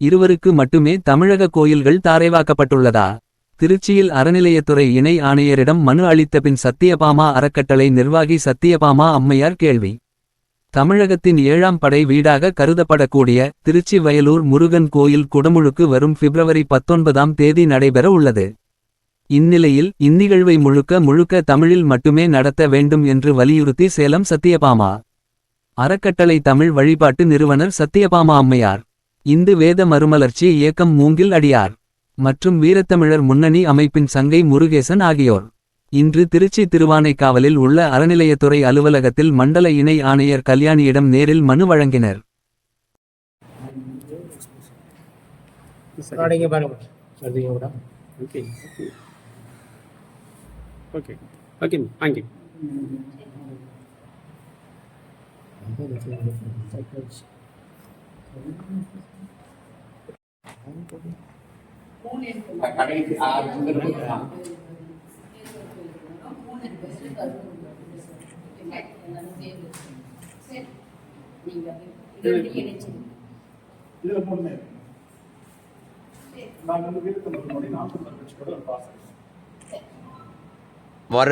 இருவருக்கு மட்டுமே தமிழக கோயில்கள் தாரைவாக்கப்பட்டுள்ளதா? திருச்சியில் அறநிலையத்துறை இணை ஆணையரிடம் மனு அளித்த பின் சத்தியபாமா அறக்கட்டளை நிர்வாகி சத்தியபாமா அம்மையார் கேள்வி. தமிழகத்தின் ஏழாம் படை வீடாக கருதப்படக்கூடிய திருச்சி வயலூர் முருகன் கோயில் குடமுழுக்கு வரும் பிப்ரவரி பத்தொன்பதாம் தேதி நடைபெற உள்ளது. இந்நிலையில் இந்நிகழ்வை முழுக்க முழுக்க தமிழில் மட்டுமே நடத்த வேண்டும் என்று வலியுறுத்தி சேலம் சத்தியபாமா அறக்கட்டளை தமிழ் வழிபாட்டு நிறுவனர் சத்தியபாமா அம்மையார். இந்து வேத மறுமலர்ச்சி இயக்கம் மூங்கில் அடியார் மற்றும் வீரத்தமிழர் முன்னணி அமைப்பின் சங்கை முருகேசன் ஆகியோர். இன்று திருச்சி திருவானைக்காவலில் உள்ள அறநிலையத்துறை அலுவலகத்தில் மண்டல இணை ஆணையர் கல்யாணியிடம் நேரில் மனு வழங்கினர். ஓகே ஓகே இதுல மூணுமே இருக்கு. நான் வந்து வீரத்தை மட்டும் நான் கட்சி கூட ஒரு பாஸ் வர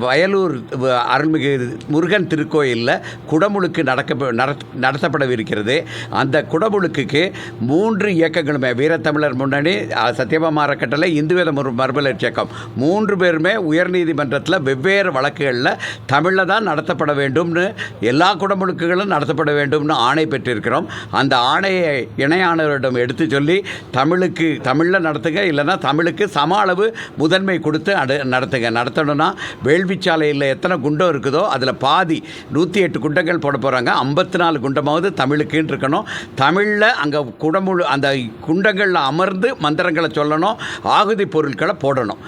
வயலூர் வ- அருள்மிகு முருகன் திருக்கோயிலில் குடமுழுக்கு நடக்க நடத்- நடத்தப்படவிருக்கிறது. அந்த குடமுழுக்குக்கு மூன்று இயக்கங்களுமே வீரத்தமிழர் முன்னணி அ, அறக்கட்டளை இந்து வேத மறுமலர்ச்சி இயக்கம். மூன்று பேருமே உயர்நீதிமன்றத்தில் வெவ்வேறு வழக்குகளில் தமிழில் தான் நடத்தப்பட வேண்டும்னு எல்லா குடமுழுக்குகளும் நடத்தப்பட வேண்டும்னு ஆணை பெற்றிருக்கிறோம். அந்த ஆணையை இணையானவரிடம் எடுத்து சொல்லி தமிழுக்கு தமிழில் நடத்துங்க இல்லைன்னா தமிழுக்கு சம அளவு முதன்மை கொடுத்து அடு நடத்துங்க நடத்தணும் நடத்தணும்னா வேள்விச்சாலையில் எத்தனை குண்டம் இருக்குதோ அதில் பாதி நூற்றி எட்டு குண்டங்கள் போட போகிறாங்க ஐம்பத்தி நாலு குண்டமாவது தமிழுக்குன்னு இருக்கணும். தமிழில் அங்கே குடமுழு அந்த குண்டங்களில் அமர்ந்து மந்திரங்களை சொல்லணும் ஆகுதி பொருட்களை போடணும்.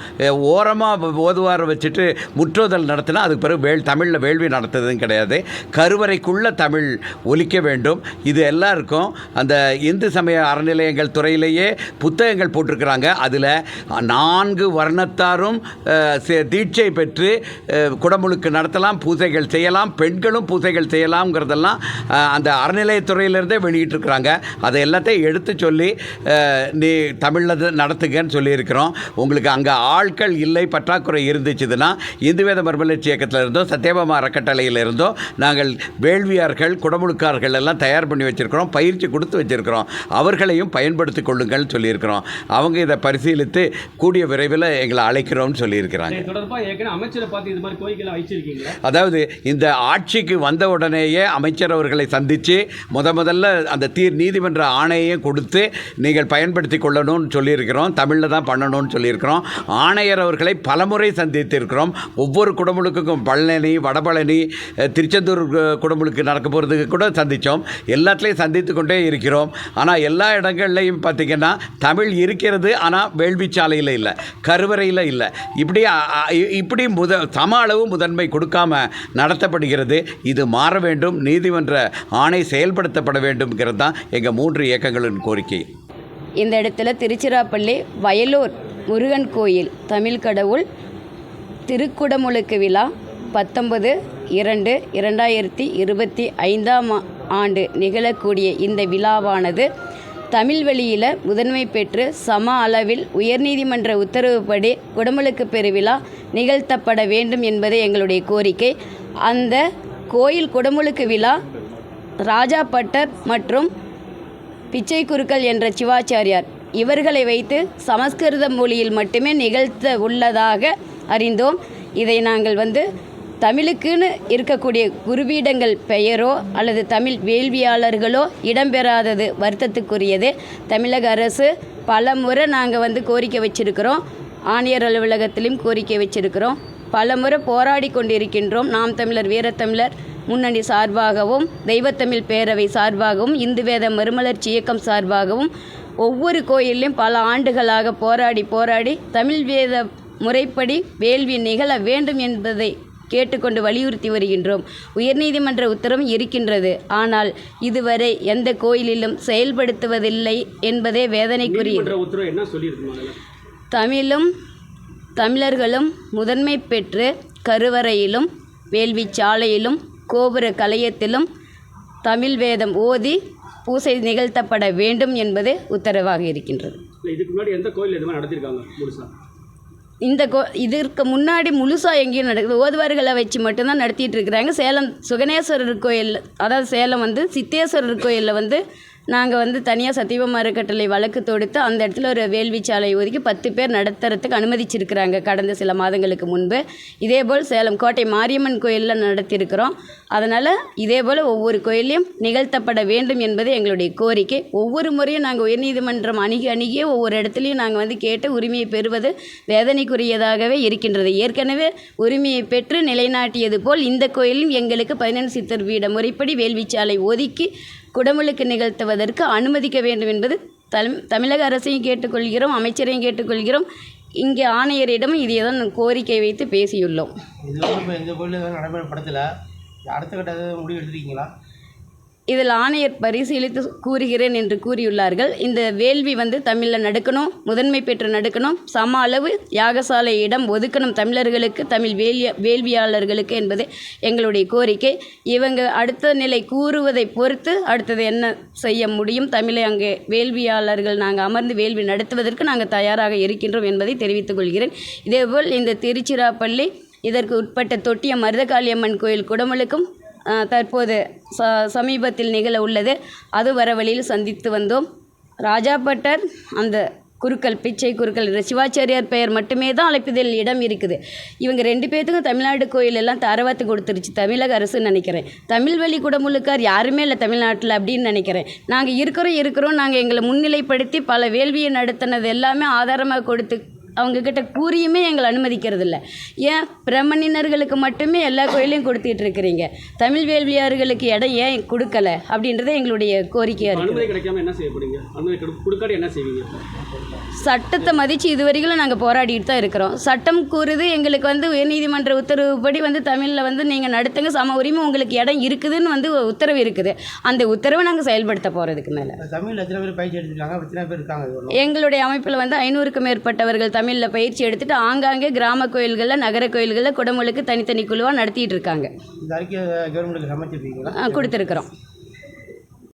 ஓரமாக ஓதுவாரை வச்சுட்டு முற்றோதல் நடத்தினா அதுக்கு பிறகு வேள் தமிழில் வேள்வி நடத்துறதும் கிடையாது. கருவறைக்குள்ள தமிழ் ஒலிக்க வேண்டும். இது எல்லாருக்கும் அந்த இந்து சமய அறநிலையங்கள் துறையிலேயே புத்தகங்கள் போட்டிருக்கிறாங்க. அதில் நான்கு வர்ணத்தாரும் தீட்சை தீட்சை பெற்று குடமுழுக்கு நடத்தலாம் பூஜைகள் செய்யலாம் பெண்களும் பூஜைகள் செய்யலாம்ங்கிறதெல்லாம் அந்த அறநிலையத்துறையிலேருந்தே வெளியிட்டிருக்கிறாங்க. அதை எல்லாத்தையும் எடுத்து சொல்லி நீ தமிழில் நடத்துங்கன்னு சொல்லியிருக்கிறோம். உங்களுக்கு அங்கே ஆட்கள் இல்லை பற்றாக்குறை இருந்துச்சுதுன்னா இந்து வேத மறுமலர்ச்சி இயக்கத்தில் இருந்தோ சத்யபாமா அறக்கட்டளையில் இருந்தோ நாங்கள் வேள்வியார்கள் குடமுழுக்கார்கள் எல்லாம் தயார் பண்ணி வச்சுருக்கிறோம் பயிற்சி கொடுத்து வச்சுருக்கிறோம். அவர்களையும் பயன்படுத்திக் கொள்ளுங்கள்னு சொல்லியிருக்கிறோம். அவங்க இதை பரிசீலித்து கூடிய விரைவில் எங்களை அழைக்கிறோம்னு சொல்லியிருக்கிறாங்க. தொடர்பாக ஏற்கனவே அமைச்சரை பார்த்து இது மாதிரி வச்சிருக்கீங்களா? அதாவது இந்த ஆட்சிக்கு வந்த உடனேயே அமைச்சர் அவர்களை சந்தித்து முத முதல்ல அந்த தீர் நீதிமன்ற ஆணையையும் கொடுத்து நீங்கள் பயன்படுத்தி கொள்ளணும்னு சொல்லியிருக்கிறோம் தமிழில் தான் பண்ணணும்னு சொல்லியிருக்கிறோம். ஆணையர் அவர்களை பலமுறை சந்தித்திருக்கிறோம். ஒவ்வொரு குடமுழுக்குக்கும் பழனி வடபழனி திருச்செந்தூர் குடமுழுக்கு நடக்க போகிறதுக்கு கூட சந்தித்தோம் எல்லாத்துலேயும் சந்தித்து கொண்டே இருக்கிறோம். ஆனால் எல்லா இடங்கள்லையும் பார்த்திங்கன்னா தமிழ் இருக்கிறது ஆனால் வேள்விச்சாலையில் இல்லை கருவறையில் இல்லை. இப்படி இப்படி முத சம அளவு முதன்மை கொடுக்காம நடத்தப்படுகிறது. இது மாற வேண்டும். நீதிமன்ற ஆணை செயல்படுத்தப்பட வேண்டும்ங்கிறது தான் எங்கள் மூன்று இயக்கங்களின் கோரிக்கை. இந்த இடத்துல திருச்சிராப்பள்ளி வயலூர் முருகன் கோயில் தமிழ் கடவுள் திருக்குடமுழுக்கு விழா பத்தொன்பது இரண்டு இரண்டாயிரத்தி இருபத்தி ஐந்தாம் ஆண்டு நிகழக்கூடிய இந்த விழாவானது தமிழ் வழியில் முதன்மை பெற்று சம அளவில் உயர்நீதிமன்ற உத்தரவுப்படி குடமுழுக்கு பெருவிழா நிகழ்த்தப்பட வேண்டும் என்பதே எங்களுடைய கோரிக்கை. அந்த கோயில் குடமுழுக்கு விழா ராஜா பட்டர் மற்றும் பிச்சை குருக்கள் என்ற சிவாச்சாரியார் இவர்களை வைத்து சமஸ்கிருத மொழியில் மட்டுமே நிகழ்த்த உள்ளதாக அறிந்தோம். இதை நாங்கள் வந்து தமிழுக்குன்னு இருக்கக்கூடிய குருவீடங்கள் பெயரோ அல்லது தமிழ் வேள்வியாளர்களோ இடம்பெறாதது வருத்தத்துக்குரியது. தமிழக அரசு பல முறை நாங்கள் வந்து கோரிக்கை வச்சிருக்கிறோம். ஆணையர் அலுவலகத்திலும் கோரிக்கை வச்சிருக்கிறோம். பல முறை போராடி கொண்டிருக்கின்றோம். நாம் தமிழர் வீரத்தமிழர் முன்னணி சார்பாகவும் தெய்வத்தமிழ் பேரவை சார்பாகவும் இந்து வேத மறுமலர்ச்சி இயக்கம் சார்பாகவும் ஒவ்வொரு கோயிலையும் பல ஆண்டுகளாக போராடி போராடி தமிழ் வேத முறைப்படி வேள்வி நிகழ வேண்டும் என்பதை கேட்டுக்கொண்டு வலியுறுத்தி வருகின்றோம். உயர்நீதிமன்ற உத்தரவும் இருக்கின்றது. ஆனால் இதுவரை எந்த கோயிலிலும் செயல்படுத்துவதில்லை என்பதே முதல்ல? தமிழும் தமிழர்களும் முதன்மை பெற்று கருவறையிலும் வேள்விச் சாலையிலும் கோபுர கலையத்திலும் தமிழ் வேதம் ஓதி பூசை நிகழ்த்தப்பட வேண்டும் என்பது உத்தரவாக இருக்கின்றது. இதுக்கு முன்னாடி எந்த கோயில் இது மாதிரி நடத்திருக்காங்க முழுசா? இந்த கோ இதற்கு முன்னாடி முழுசாக எங்கேயும் நடக்குது. ஓதுவார்களை வச்சு மட்டும்தான் நடத்திட்டு இருக்கிறாங்க. சேலம் சுகனேஸ்வரர் கோயில் அதாவது சேலம் வந்து சித்தேஸ்வரர் கோயிலில் வந்து நாங்கள் வந்து தனியாக சத்தியபமா அறக்கட்டளை வழக்கு தொடுத்து அந்த இடத்துல ஒரு வேள்விச்சாலை ஒதுக்கி பத்து பேர் நடத்துறதுக்கு அனுமதிச்சிருக்கிறாங்க கடந்த சில மாதங்களுக்கு முன்பு. இதேபோல் சேலம் கோட்டை மாரியம்மன் கோயிலில் நடத்தியிருக்கிறோம் அதனால் இதேபோல் ஒவ்வொரு கோயிலையும் நிகழ்த்தப்பட வேண்டும் என்பது எங்களுடைய கோரிக்கை. ஒவ்வொரு முறையும் நாங்கள் உயர்நீதிமன்றம் அணுகி அணுகியே ஒவ்வொரு இடத்துலையும் நாங்கள் வந்து கேட்டு உரிமையை பெறுவது வேதனைக்குரியதாகவே இருக்கின்றது. ஏற்கனவே உரிமையை பெற்று நிலைநாட்டியது போல் இந்த கோயிலும் எங்களுக்கு பதினெண்டு சித்தர் வீட முறைப்படி வேள்விச்சாலை ஒதுக்கி குடமுழுக்கு நிகழ்த்துவதற்கு அனுமதிக்க வேண்டும் என்பது தம் தமிழக அரசையும் கேட்டுக்கொள்கிறோம் அமைச்சரையும் கேட்டுக்கொள்கிறோம். இங்கே ஆணையரிடமும் இதை தான் கோரிக்கை வைத்து பேசியுள்ளோம். இது இப்போ கோயிலில் நடைமுறைப்படுத்தலை? அடுத்த கட்ட முடிவு எடுத்துருக்கீங்களா? இதில் ஆணையர் பரிசீலித்து கூறுகிறேன் என்று கூறியுள்ளார்கள். இந்த வேள்வி வந்து தமிழில் நடக்கணும் முதன்மை பெற்று நடக்கணும். சம அளவு யாகசாலை இடம் ஒதுக்கணும் தமிழர்களுக்கு தமிழ் வேலிய வேள்வியாளர்களுக்கு என்பது எங்களுடைய கோரிக்கை. இவங்க அடுத்த நிலை கூறுவதை பொறுத்து அடுத்தது என்ன செய்ய முடியும்? தமிழை அங்கே வேள்வியாளர்கள் நாங்கள் அமர்ந்து வேள்வி நடத்துவதற்கு நாங்கள் தயாராக இருக்கின்றோம் என்பதை தெரிவித்துக் கொள்கிறேன். இதேபோல் இந்த திருச்சிராப்பள்ளி இதற்கு உட்பட்ட தொட்டிய மருதகாளியம்மன் கோயில் குடமுழுக்கும் தற்போது ச சமீபத்தில் நிகழ உள்ளது. அது வர வழியில் சந்தித்து வந்தோம். ராஜாபட்டர் அந்த குருக்கள் பிச்சை குருக்கள் சிவாச்சாரியார் பெயர் மட்டுமே தான் அழைப்பதில் இடம் இருக்குது. இவங்க ரெண்டு பேர்த்துக்கும் தமிழ்நாடு கோயில் எல்லாம் தரவாத்து கொடுத்துருச்சு. தமிழக அரசுன்னு நினைக்கிறேன். தமிழ் வழி குடமுழுக்கார் யாருமே இல்லை தமிழ்நாட்டில் அப்படின்னு நினைக்கிறேன். நாங்கள் இருக்கிறோம் இருக்கிறோம். நாங்கள் எங்களை முன்னிலைப்படுத்தி பல வேள்வியை நடத்தினது எல்லாமே ஆதாரமாக கொடுத்து அவங்கக்கிட்ட கூறியுமே எங்களை அனுமதிக்கிறது இல்லை ஏன்? பிரமணினர்களுக்கு மட்டுமே எல்லா கோயிலையும் கொடுத்துட்டு இருக்கிறீங்க தமிழ் வேள்வியார்களுக்கு இடம் ஏன் கொடுக்கல? அப்படின்றத எங்களுடைய கோரிக்கையாக இருக்குது அனுமதி கிடைக்காம என்ன செய்யப்படுங்க அனுமதி கொடு- கொடுக்காட்டி என்ன செய்வீங்க சட்டத்தை மதித்து இதுவரைக்கும் நாங்கள் போராடிட்டு தான் இருக்கிறோம். சட்டம் கூறுது எங்களுக்கு வந்து உயர்நீதிமன்ற உத்தரவுப்படி வந்து தமிழில் வந்து நீங்கள் நடத்துங்க சம உரிமை உங்களுக்கு இடம் இருக்குதுன்னு வந்து உத்தரவு இருக்குது. அந்த உத்தரவை நாங்கள் செயல்படுத்த போகிறதுக்கு மேலே. எங்களுடைய அமைப்பில் வந்து ஐநூறுக்கும் மேற்பட்டவர்கள் தமிழில் பயிற்சி எடுத்துட்டு ஆங்காங்கே கிராம கோயில்களில் நகர கோயில்களில் குடமுழுக்கு தனித்தனி குழுவாக நடத்திட்டு இருக்காங்க. கொடுத்துருக்குறோம்.